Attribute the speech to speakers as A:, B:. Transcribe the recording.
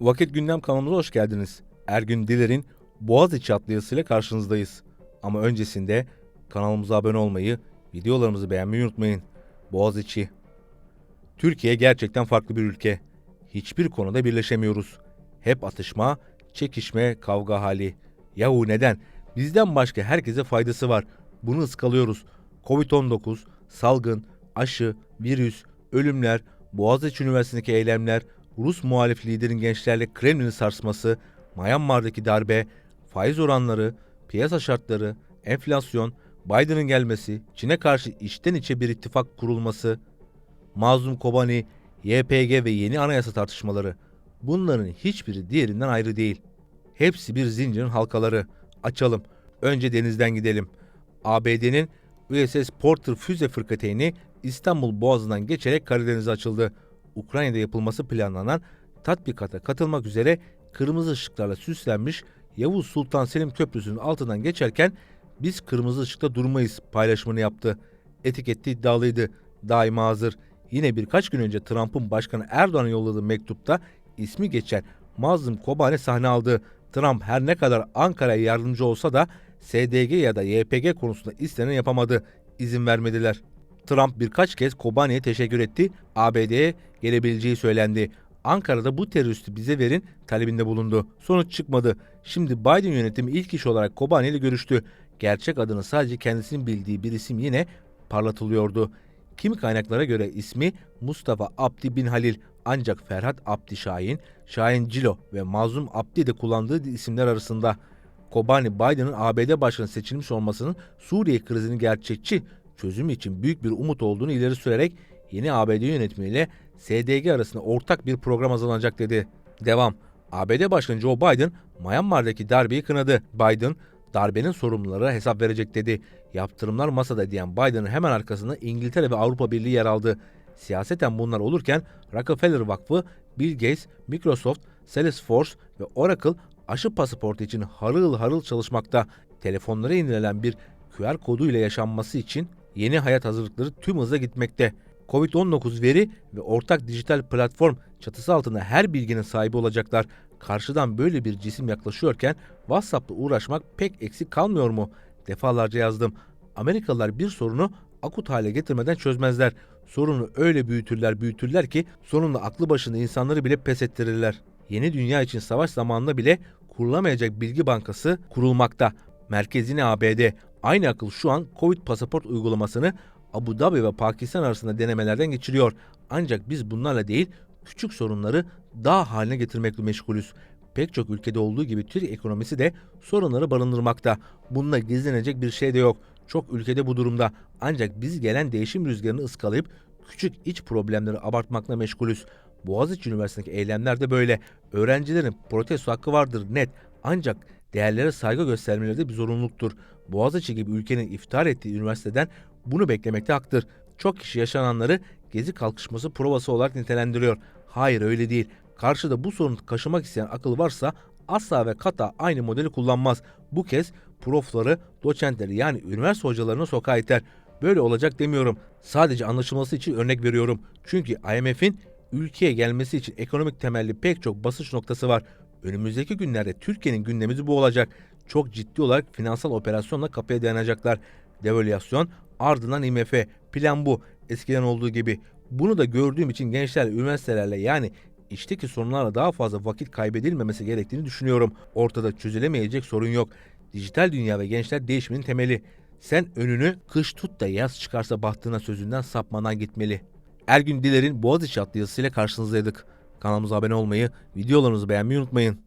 A: Vakit Gündem kanalımıza hoş geldiniz. Ergün Diler'in Boğaziçi atlayasıyla karşınızdayız. Ama öncesinde kanalımıza abone olmayı, videolarımızı beğenmeyi unutmayın. Boğaziçi. Türkiye gerçekten farklı bir ülke. Hiçbir konuda birleşemiyoruz. Hep atışma, çekişme, kavga hali. Yahu neden? Bizden başka herkese faydası var. Bunu ıskalıyoruz. Covid-19, salgın, aşı, virüs, ölümler, Boğaziçi Üniversitesi'ndeki eylemler, Rus muhalif liderin gençlerle Kremlin'i sarsması, Myanmar'daki darbe, faiz oranları, piyasa şartları, enflasyon, Biden'ın gelmesi, Çin'e karşı içten içe bir ittifak kurulması, Mazlum Kobani, YPG ve yeni anayasa tartışmaları. Bunların hiçbiri diğerinden ayrı değil. Hepsi bir zincirin halkaları. Açalım. Önce denizden gidelim. ABD'nin USS Porter füze fırkateyni İstanbul Boğazı'ndan geçerek Karadeniz'e açıldı. Ukrayna'da yapılması planlanan tatbikata katılmak üzere kırmızı ışıklarla süslenmiş Yavuz Sultan Selim Köprüsü'nün altından geçerken biz kırmızı ışıkta durmayız paylaşımını yaptı. Etikette iddialıydı. Daima hazır. Yine birkaç gün önce Trump'ın Başkanı Erdoğan'a yolladığı mektupta ismi geçen Mazlum Kobane sahne aldı. Trump her ne kadar Ankara'ya yardımcı olsa da SDG ya da YPG konusunda istenen yapamadı. İzin vermediler. Trump birkaç kez Kobane'ye teşekkür etti. ABD'ye gelebileceği söylendi. Ankara'da bu teröristi bize verin talebinde bulundu. Sonuç çıkmadı. Şimdi Biden yönetimi ilk iş olarak Kobane ile görüştü. Gerçek adını sadece kendisinin bildiği bir isim yine parlatılıyordu. Kimi kaynaklara göre ismi Mustafa Abdi bin Halil ancak Ferhat Abdi Şahin, Şahin Cilo ve Mazlum Abdi de kullandığı isimler arasında. Kobani Biden'ın ABD başkanı seçilmiş olmasının Suriye krizinin gerçekçi çözümü için büyük bir umut olduğunu ileri sürerek yeni ABD yönetimiyle SDG arasında ortak bir program hazırlanacak dedi. Devam. ABD Başkanı Joe Biden Myanmar'daki darbeyi kınadı. Biden darbenin sorumlulara hesap verecek dedi. Yaptırımlar masada diyen Biden'ın hemen arkasında İngiltere ve Avrupa Birliği yer aldı. Siyaseten bunlar olurken Rockefeller Vakfı, Bill Gates, Microsoft, Salesforce ve Oracle aşı pasaportu için harıl harıl çalışmakta. Telefonlara indirilen bir QR kodu ile yaşanması için yeni hayat hazırlıkları tüm hızla gitmekte. Covid-19 veri ve ortak dijital platform çatısı altında her bilginin sahibi olacaklar. Karşıdan böyle bir cisim yaklaşıyorken WhatsApp'la uğraşmak pek eksik kalmıyor mu? Defalarca yazdım. Amerikalılar bir sorunu akut hale getirmeden çözmezler. Sorunu öyle büyütürler büyütürler ki sonunda aklı başında insanları bile pes ettirirler. Yeni dünya için savaş zamanında bile kurulamayacak bilgi bankası kurulmakta. Merkezine ABD. Aynı akıl şu an Covid pasaport uygulamasını Abu Dhabi ve Pakistan arasında denemelerden geçiriyor. Ancak biz bunlarla değil küçük sorunları daha haline getirmekle meşgulüz. Pek çok ülkede olduğu gibi Türk ekonomisi de sorunları barındırmakta. Bununla gizlenecek bir şey de yok. Çok ülkede bu durumda. Ancak biz gelen değişim rüzgarını ıskalayıp küçük iç problemleri abartmakla meşgulüz. Boğaziçi Üniversitesi'ndeki eylemler de böyle. Öğrencilerin protesto hakkı vardır net. Ancak değerlere saygı göstermeleri de bir zorunluluktur. Boğaziçi gibi ülkenin iftihar ettiği üniversiteden bunu beklemekte haktır. Çok kişi yaşananları gezi kalkışması provası olarak nitelendiriyor. Hayır öyle değil. Karşıda bu sorunu kaşımak isteyen akıl varsa asla ve kata aynı modeli kullanmaz. Bu kez profları, doçentleri yani üniversite hocalarını sokağa iter. Böyle olacak demiyorum. Sadece anlaşılması için örnek veriyorum. Çünkü IMF'in ülkeye gelmesi için ekonomik temelli pek çok basış noktası var. Önümüzdeki günlerde Türkiye'nin gündemi bu olacak. Çok ciddi olarak finansal operasyonla kapıya dayanacaklar. Devalüasyon, ardından IMF. Plan bu. Eskiden olduğu gibi. Bunu da gördüğüm için gençlerle, üniversitelerle yani içteki sorunlarla daha fazla vakit kaybedilmemesi gerektiğini düşünüyorum. Ortada çözülemeyecek sorun yok. Dijital dünya ve gençler değişimin temeli. Sen önünü kış tut da yaz çıkarsa bahtına sözünden sapmadan gitmeli. Ergün Diler'in Boğaziçi adlı yazısıyla karşınızdaydık. Kanalımıza abone olmayı, videolarımızı beğenmeyi unutmayın.